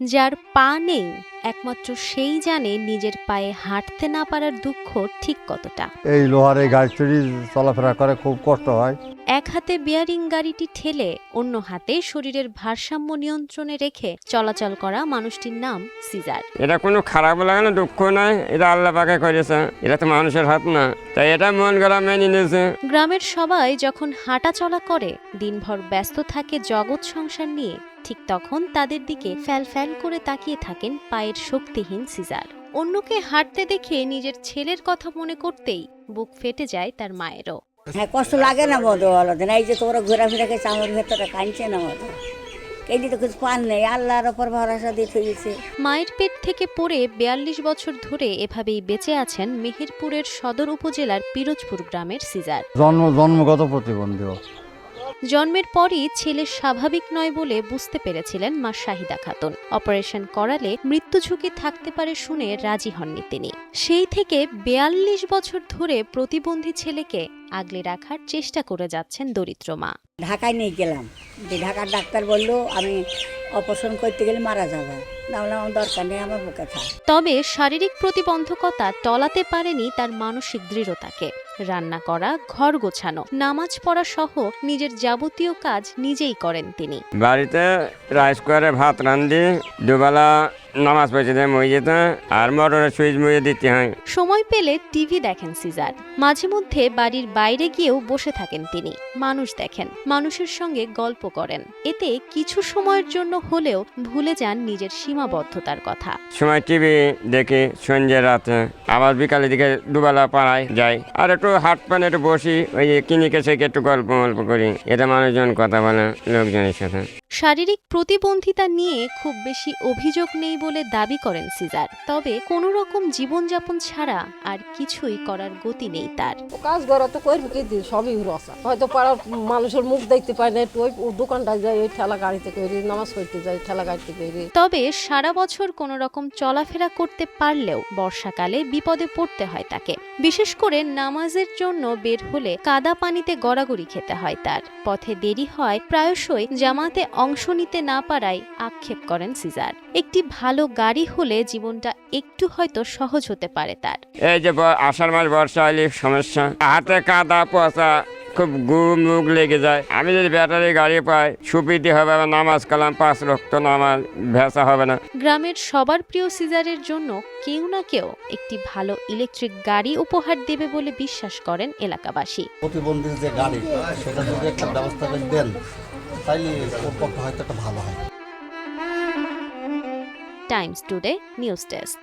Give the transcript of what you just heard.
যার পা নেই একমাত্র সেই জানে নিজের পায়ে হাঁটতে না পারার দুঃখ ঠিক কতটা। এই লোহার এই গাড়ি চড়ি চলাফেরা করে খুব কষ্ট হয়। এক হাতে বিয়ারিং গাড়িটি ঠেলে অন্য হাতে শরীরের ভারসাম্য নিয়ন্ত্রণে রেখে চলাচল করা মানুষটির নাম সিজার। এটা কোনো খারাপ লাগে না দুঃখ নাই এটা আল্লাহ পাকে করেছে এটা তো মানুষের হাত না তাই এটা মন করা মেনে নিয়েছে। গ্রামের সবাই যখন হাঁটা চলা করে দিনভর ব্যস্ত থাকে জগৎ সংসার নিয়ে ঠিক তখন তাদের দিকে ফ্যাল ফ্যাল করে তাকিয়ে থাকেন পায়ের শক্তিহীন সিজার। অন্যকে হাঁটতে দেখে নিজের ছেলের কথা মনে করতেই বুক ফেটে যায় তার মায়েরও। হ্যাঁ কষ্ট লাগে না মতো বলো এই যে তোমরা ঘোরাফেরা গেছে আমার ভেতরে কাঁদছে না মতো এই তো কিছু পান নেই আল্লাহর ওপর ভরসা দিয়ে থইছে। মায়ের পেট থেকে পড়ে বেয়াল্লিশ বছর ধরে এভাবেই বেঁচে আছেন মেহেরপুরের সদর উপজেলার পিরোজপুর গ্রামের সিজার। জন্ম জন্মগত প্রতিবন্ধী। জন্মের পরই ছেলে স্বাভাবিক নয় বলে বুঝতে পেরেছিলেন মা শাহিদা খাতুন। অপারেশন করালে মৃত্যু ঝুঁকি থাকতে পারে শুনে রাজি হননি তিনি। সেই থেকে বেয়াল্লিশ বছর ধরে প্রতিবন্ধী ছেলেকে আগলে রাখার চেষ্টা করে যাচ্ছেন দরিদ্র মা। ঢাকায় নিয়ে গেলাম। যে ঢাকার ডাক্তার বলল, আমি অপারেশন করতে গেলে মারা যাবে। তবে শারীরিক প্রতিবন্ধকতা টলাতে পারেনি তার মানসিক দৃঢ়তাকে। রান্না করা ঘর গোছানো নামাজ পড়া সহ নিজের যাবতীয় কাজ নিজেই করেন তিনি। বাড়িতে রাইস করে ভাত রান্ধি দুবেলা নামাজ পড়তে দেয় মই যেতে আর মোটরের সুইচ মুয়ে দিতে হয়। সময় পেলে টিভি দেখেন সিজার। মাঝে মধ্যে বাড়ির বাইরে গিয়েও বসে থাকেন তিনি। মানুষ দেখেন মানুষের সঙ্গে গল্প করেন। এতে কিছু সময়ের জন্য হলেও ভুলে যান নিজের সীমাবদ্ধতার কথা। সময় টিভি দেখি সন্ধ্যে রাতে আবার বিকালের দিকে দুবেলা পাড়ায় যাই। আর একটু হাট পানে একটু বসি ওই যে কিনিকে থেকে একটু গল্প গল্প করি। এটা মানুষজন কথা বলে লোকজনের সাথে। শারীরিক প্রতিবন্ধিতা নিয়ে খুব বেশি অভিযোগ নেই বলে দাবি করেন সিজার। তবে কোনো রকম জীবনযাপন ছাড়া আর কিছুই করার গতি নেই তার। কাজ করা তো করবি কি দিন সবই রসা। হয়তো পাড়ার মানুষের মুখ দেখতে পাই না একটু ওই দোকানটায় যাই ওই ঠেলা গাড়িতে করি নামাজ পড়তে যাই ঠেলা গাড়িতে করি। তবে সারা বছর কোনো রকম চলাফেরা করতে পারলেও বর্ষাকালে বিপদে পড়তে হয় তাকে। বিশেষ করে নামাজের জন্য বের হলে কাদা পানিতে গড়াগড়ি খেতে হয় তার। পথে দেরি হয় প্রায়শই জামাতে অংশ নিতে না পারায় আক্ষেপ করেন সিজার। একটি ভালো গাড়ি হলে জীবনটা একটু হয়তো সহজ হতে পারে তার। এই যে আষাঢ় মাস বর্ষা হলে সমস্যা। হাতে কাদা, পচা খুব গুম মুখ লেগে যায়। আমি যদি ব্যাটারি গাড়ি পাই সুবিধে হবে আবার নামাজ কালাম পাঁচ রক্ত নামাজ ভেসা হবে না। গ্রামের সবার প্রিয় সিজারের জন্য কেউ না কেউ একটি ভালো ইলেকট্রিক গাড়ি উপহার দেবে বলে বিশ্বাস করেন এলাকাবাসী। প্রতিবন্ধীর যে গাড়ি সেটা যদি একটা ব্যবস্থা করে দেন তাইলে ওর পক্ষে হয়তো একটা ভালো হয়। Times Today news desk.